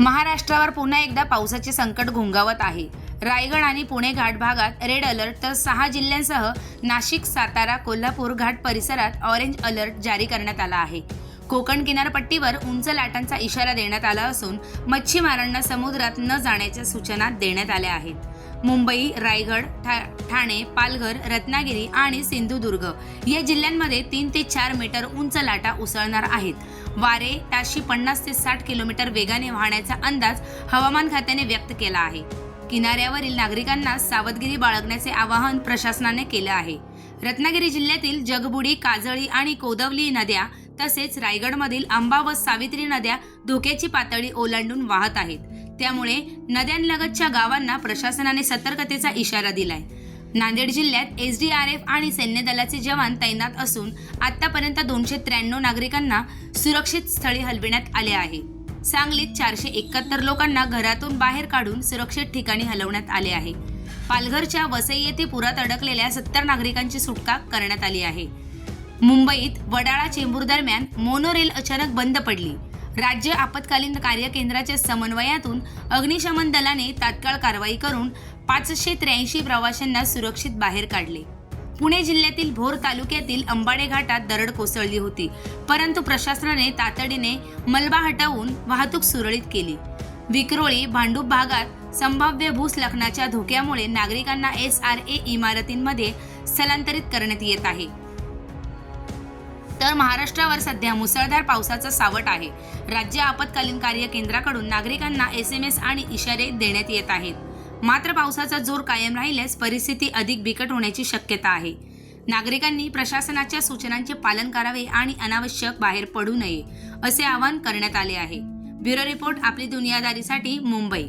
महाराष्ट्रावर पुन्हा एकदा पावसाचे संकट घोंगावत आहे. रायगड आणि पुणे घाट भागात रेड अलर्ट तर सहा जिल्ह्यांसह नाशिक सातारा कोल्हापूर घाट परिसरात ऑरेंज अलर्ट जारी करण्यात आला आहे. कोकण किनारपट्टीवर उंच लाटांचा इशारा देण्यात आला असून मच्छीमारांना समुद्रात न जाण्याच्या सूचना देण्यात आल्या आहेत. मुंबई रायगड ठा ठाणे पालघर रत्नागिरी आणि सिंधुदुर्ग. या जिल्ह्यांमध्ये तीन ते चार मीटर उंच लाटा उसळणार आहेत. वारे ताशी पन्नास ते साठ किलोमीटर वेगाने वाहण्याचा अंदाज हवामान खात्याने व्यक्त केला आहे. किनाऱ्यावरील नागरिकांना सावधगिरी बाळगण्याचे आवाहन प्रशासनाने केलं आहे. रत्नागिरी जिल्ह्यातील जगबुडी काजळी आणि कोदवली नद्या तसेच रायगडमधील आंबा व सावित्री नद्या धोक्याची पातळी ओलांडून वाहत आहेत. त्यामुळे नद्यांलगतच्या गावांना प्रशासनाने सतर्कतेचा इशारा दिलाय. नांदेड जिल्ह्यात एस डी आर एफ आणि सैन्य दलाचे जवान तैनात असून आतापर्यंत दोनशे त्र्याण्णव नागरिकांना सुरक्षित स्थळी हलविण्यात आले आहे. सांगलीत चारशे एकाहत्तर लोकांना घरातून बाहेर काढून सुरक्षित ठिकाणी हलवण्यात आले आहे. पालघरच्या वसई येथे पुरात अडकलेल्या सत्तर नागरिकांची सुटका करण्यात आली आहे. मुंबईत वडाळा चेंबूर दरम्यान मोनोरेल अचानक बंद पडली. राज्य आपत्कालीन कार्य केंद्राच्या समन्वयातून अग्निशमन दलाने तात्काळ कारवाई करून पाचशे त्र्याऐंशी प्रवाशांना सुरक्षित बाहेर काढले. पुणे जिल्ह्यातील भोर तालुक्यातील अंबाडे घाटात दरड कोसळली होती. परंतु प्रशासनाने तातडीने मलबा हटवून वाहतूक सुरळीत केली. विक्रोळी भांडूप भागात संभाव्य भूस्खलनाच्या धोक्यामुळे नागरिकांना एस आर ए इमारतींमध्ये स्थलांतरित करण्यात येत आहे. तर महाराष्ट्रावर सध्या मुसळधार पावसाचं सावट आहे. राज्य आपत्कालीन कार्य केंद्राकडून नागरिकांना एस एम एस आणि इशारे देण्यात येत आहेत. मात्र पावसाचा जोर कायम राहिल्यास परिस्थिती अधिक बिकट होण्याची शक्यता आहे. नागरिकांनी प्रशासनाच्या सूचनांचे पालन करावे आणि अनावश्यक बाहेर पडू नये असे आवाहन करण्यात आले आहे. ब्युरो रिपोर्ट आपली दुनियादारीसाठी मुंबई.